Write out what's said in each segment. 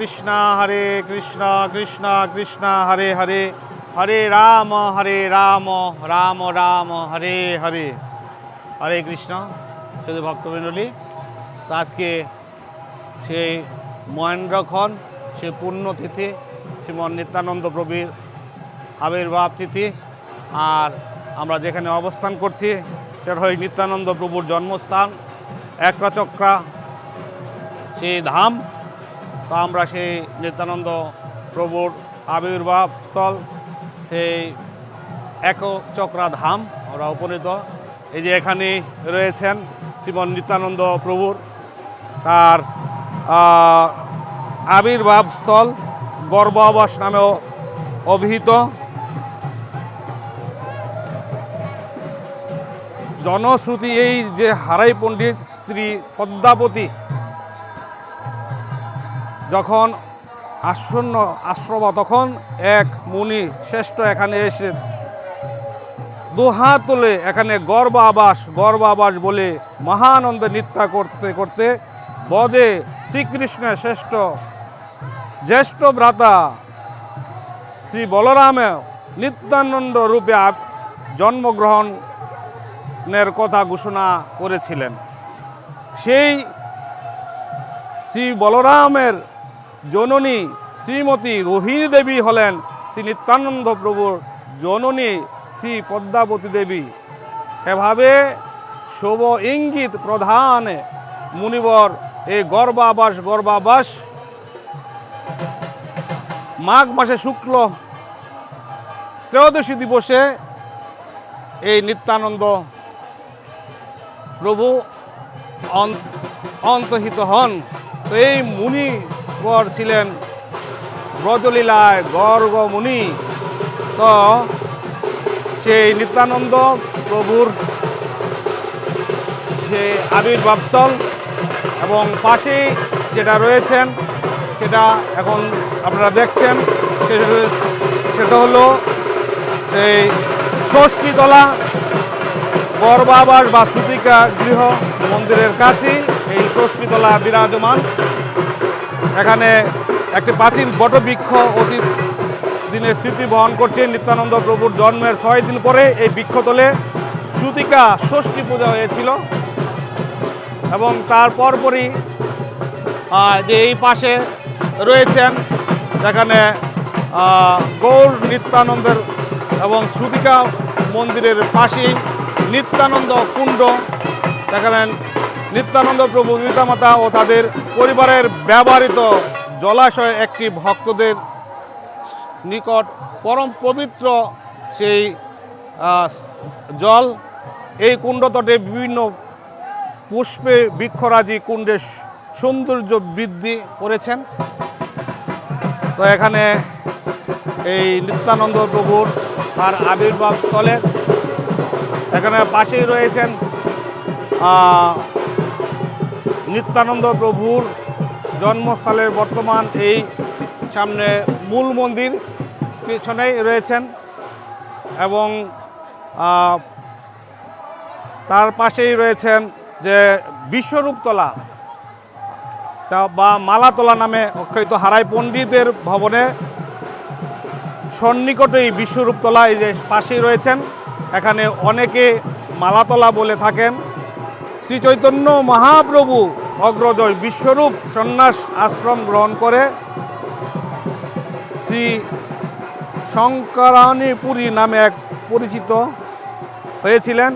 কৃষ্ণ, হরে কৃষ্ণ কৃষ্ণ কৃষ্ণ, হরে হরে হরে রাম হরে রাম রাম রাম, হরে হরে। হরে কৃষ্ণ, শুধু ভক্তমণ্ডলী তো আজকে সেই মহেন্দ্রক্ষণ সে পুণ্যতিথি, শ্রীমন নিত্যানন্দ প্রবীর আবির্ভাব তিথি, আর আমরা যেখানে অবস্থান করছি, সেটা হয় নিত্যানন্দ প্রভুর জন্মস্থান, একরাচক্রা, সেই ধাম। তো আমরা সেই নিত্যানন্দ প্রভুর আবির্ভাব স্থল, সেই একচক্রা ধাম আমরা উপনীত। এই যে এখানে রয়েছেন শ্রীমন নিত্যানন্দ প্রভুর তার আবির্ভাব স্থল গর্ভাবাস নামেও অভিহিত। জনশ্রুতি এই যে হারাই পণ্ডিত স্ত্রী পদ্মাবতী যখন আসন্ন আশ্রম তখন এক মুনি শ্রেষ্ঠ এখানে এসে দুহাত তুলে এখানে গর্ব আবাস গর্ব আবাস বলে মহানন্দে নৃত্যা করতে করতে বদে শ্রীকৃষ্ণের শ্রেষ্ঠ, জ্যেষ্ঠ ভ্রাতা শ্রী বলরামে নিত্যানন্দ রূপে জন্মগ্রহণের কথা ঘোষণা করেছিলেন। সেই শ্রী বলরামের জননী শ্রীমতী রোহিণী দেবী হলেন শ্রী নিত্যানন্দ প্রভুর জননী শ্রী পদ্মাবতী দেবী। এভাবে শুভ ইঙ্গিত প্রধান মুনিবর এই গর্বাবাস গর্বাবাস মাঘ মাসে শুক্ল ত্রয়োদশী দিবসে এই নিত্যানন্দ প্রভু অন- অন্তহিত হন। তো এই মুনিবর ছিলেন ব্রজলীলায় গর্গ মুনি তো সেই নিত্যানন্দ প্রভুর যে আবির্ভাবস্থল এবং পাশেই যেটা রয়েছেন, সেটা এখন আপনারা দেখছেন সেটা হলো এই ষষ্ঠীতলা গর্বাবাস বা সুতিকা গৃহ মন্দিরের কাছেই এই ষষ্ঠীতলা বিরাজমান। এখানে একটি প্রাচীন বটবৃক্ষ অতীত দিনের স্মৃতি বহন করছে নিত্যানন্দ প্রভুর জন্মের ছয় দিন পরে এই বৃক্ষতলে সুতিকা ষষ্ঠী পূজা হয়েছিল। এবং তার পরপরই যে এই পাশে রয়েছেন আহ, গৌর নিত্যানন্দের এবং সুতিকা মন্দিরের পাশেই নিত্যানন্দ কুণ্ড যেখানে নিত্যানন্দ প্রভু পিতামাতা ও তাদের পরিবারের ব্যবহৃত জলাশয় একটি ভক্তদের নিকট পরম পবিত্র সেই জল। এই কুণ্ড তটে বিভিন্ন পুষ্পে বৃক্ষরাজি কুণ্ডের সৌন্দর্য বৃদ্ধি করেছেন। তো এখানে এই নিত্যানন্দ প্রভুর তার আবির্ভাব স্থলে। এখানে পাশেই রয়েছেন নিত্যানন্দ প্রভুর জন্মস্থলের বর্তমান এই সামনে মূল মন্দির পিছনেই রয়েছেন এবং তার পাশেই রয়েছেন যে বিশ্বরূপতলা বা মালাতলা নামে অক্ষয়িত হারাই পণ্ডিতের ভবনে সন্নিকটেই বিশ্বরূপতলা এই যে পাশেই রয়েছেন। এখানে অনেকে মালাতলা বলে থাকেন। শ্রী চৈতন্য মহাপ্রভু অগ্রজয় বিশ্বরূপ সন্ন্যাস আশ্রম গ্রহণ করে শ্রী শঙ্করানীপুরী নামে এক পরিচিত হয়েছিলেন।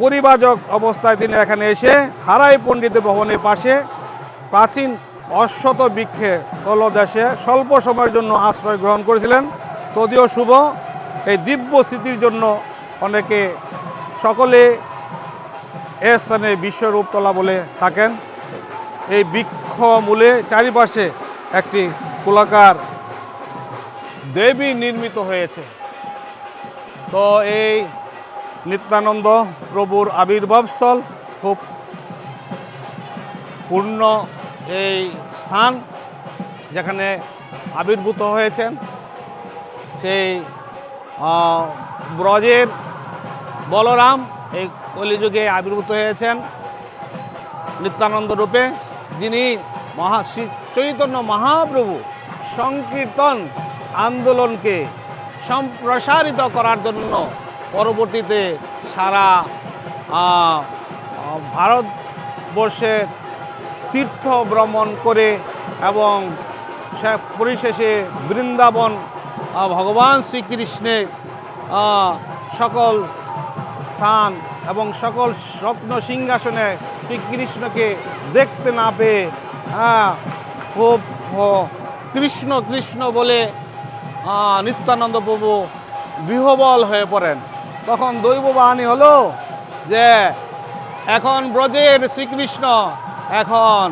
পরিবাজক অবস্থায় তিনি এখানে এসে হারাই পণ্ডিত ভবনের পাশে প্রাচীন অশ্বত বৃক্ষে তলদেশে স্বল্প সময়ের জন্য আশ্রয় গ্রহণ করেছিলেন। তদীয় শুভ, এই দিব্য স্মৃতির জন্য অনেকে সকলে এ স্থানে বিশ্বরূপতলা বলে থাকেন। এই বৃক্ষ মূলে চারিপাশে একটি গোলাকার দেবী নির্মিত হয়েছে। তো এই নিত্যানন্দ প্রভুর আবির্ভাবস্থল খুব পূর্ণ এই স্থান যেখানে আবির্ভূত হয়েছেন। সেই ব্রজের বলরাম এই কলিযুগে আবির্ভূত হয়েছেন নিত্যানন্দ রূপে, যিনি মহা চৈতন্য মহাপ্রভু সংকীর্তন আন্দোলনকে সম্প্রসারিত করার জন্য পরবর্তীতে সারা ভারতবর্ষে তীর্থ ভ্রমণ করে এবং পরিশেষে বৃন্দাবন ভগবান শ্রীকৃষ্ণের সকল স্থান এবং সকল স্বপ্ন সিংহাসনে শ্রীকৃষ্ণকে দেখতে না পেয়ে হ্যাঁ, খুব কৃষ্ণ কৃষ্ণ বলে নিত্যানন্দ প্রভু বিহবল হয়ে পড়েন। তখন দৈব বাহিনী হলো যে এখন ব্রজের শ্রীকৃষ্ণ এখন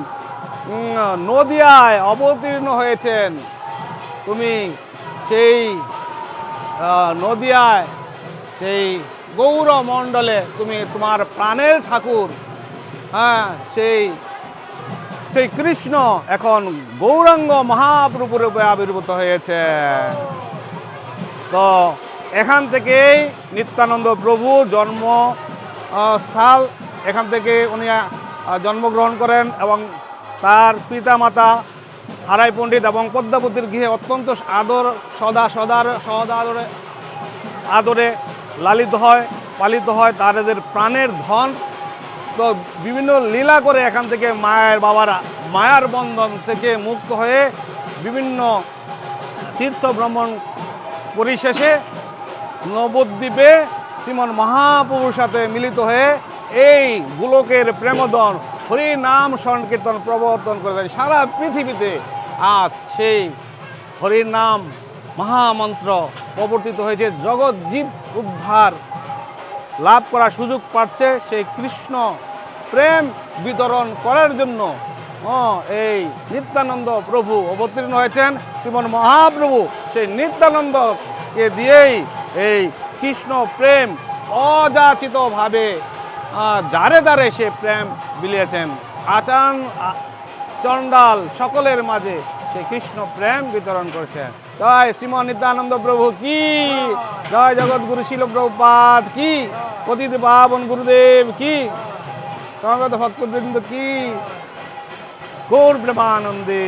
নদিয়ায় অবতীর্ণ হয়েছেন। তুমি সেই নদিয়ায় সেই গৌরমণ্ডলে তুমি তোমার প্রাণের ঠাকুর। হ্যাঁ সেই সেই কৃষ্ণ এখন গৌরাঙ্গ মহাপ্রভু রূপে আবির্ভূত হয়েছে। তো এখান থেকেই নিত্যানন্দ প্রভু জন্ম স্থল, এখান থেকে উনি জন্মগ্রহণ করেন এবং তার পিতা মাতা হারাই পণ্ডিত এবং পদ্মাবতীর গৃহে অত্যন্ত আদর, সদা, সদার সদাদরে আদরে লালিত হয়, পালিত হয় তাদের প্রাণের ধন। তো বিভিন্ন লীলা করে এখান থেকে মায়ের বাবার মায়ার বন্ধন থেকে মুক্ত হয়ে বিভিন্ন তীর্থ ভ্রমণ পরিশেষে নবদ্বীপে শ্রীমন মহাপ্রভুর সাথে মিলিত হয়ে এই গোলকের প্রেমদন, হরি নাম সংকীর্তন, প্রবর্তন করে সারা পৃথিবীতে আজ সেই হরির নাম মহামন্ত্র প্রবর্তিত হয়েছে। জগৎ জীব উদ্ধার। লাভ করার সুযোগ পাচ্ছে সেই কৃষ্ণ। প্রেম বিতরণ করার জন্য। এই নিত্যানন্দ প্রভু অবতীর্ণ হয়েছেন। শ্রীমন মহাপ্রভু সেই নিত্যানন্দকে দিয়েই এই কৃষ্ণ প্রেম অযাচিতভাবে যারে দ্বারে সে প্রেম বিলিয়েছেন। আচান চণ্ডাল সকলের মাঝে সে কৃষ্ণ প্রেম বিতরণ করেছেন। জয় শ্রীমন নিত্যানন্দ প্রভু, কি? জয় জগৎ গুরু শিল প্রভুপাত কি? পতিত পাবন গুরুদেব, কি? সমাগত ভক্তবৃন্দ, কি? গৌর প্রেমানন্দে